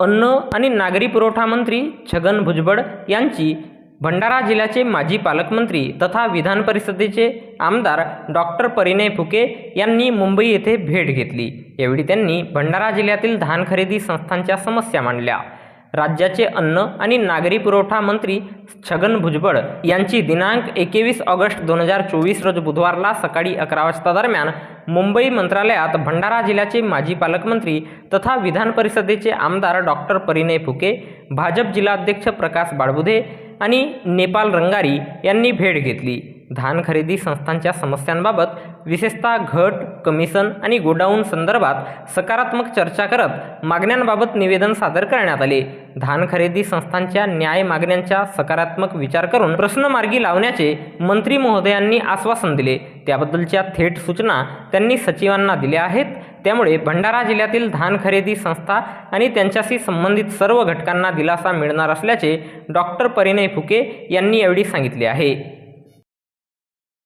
अन्न आणि नागरी पुरवठा मंत्री छगन भुजबळ यांची भंडारा जिल्ह्याचे माजी पालकमंत्री तथा विधान परिषदेचे आमदार डॉक्टर परिणय फुके यांनी मुंबई येथे भेट घेतली. यावेळी त्यांनी भंडारा जिल्ह्यातील धान खरेदी संस्थांच्या समस्या मांडल्या. राज्याचे अन्न आणि नागरी पुरवठा मंत्री छगन भुजबळ यांची दिनांक एकवीस ऑगस्ट दोन हजार चोवीस रोज बुधवारला सकाळी अकरा वाजता दरम्यान मुंबई मंत्रालयात भंडारा जिल्ह्याचे माजी पालकमंत्री तथा विधान परिषदेचे आमदार डॉक्टर परिणय फुके भाजप जिल्हाध्यक्ष प्रकाश बाळबुधे आणि नेपाल रंगारी यांनी भेट घेतली. धान खरेदी संस्थांच्या समस्यांबाबत विशेषतः घट कमिशन आणि गोडाऊन संदर्भात सकारात्मक चर्चा करत मागण्यांबाबत निवेदन सादर करण्यात आले. धान खरेदी संस्थांच्या न्याय मागण्यांचा सकारात्मक विचार करून प्रश्नमार्गी लावण्याचे मंत्री महोदयांनी आश्वासन दिले. त्याबद्दलच्या थेट सूचना त्यांनी सचिवांना दिल्या आहेत. त्यामुळे भंडारा जिल्ह्यातील धान खरेदी संस्था आणि त्यांच्याशी संबंधित सर्व घटकांना दिलासा मिळणार असल्याचे डॉक्टर परिणय फुके यांनी यावेळी सांगितले आहे.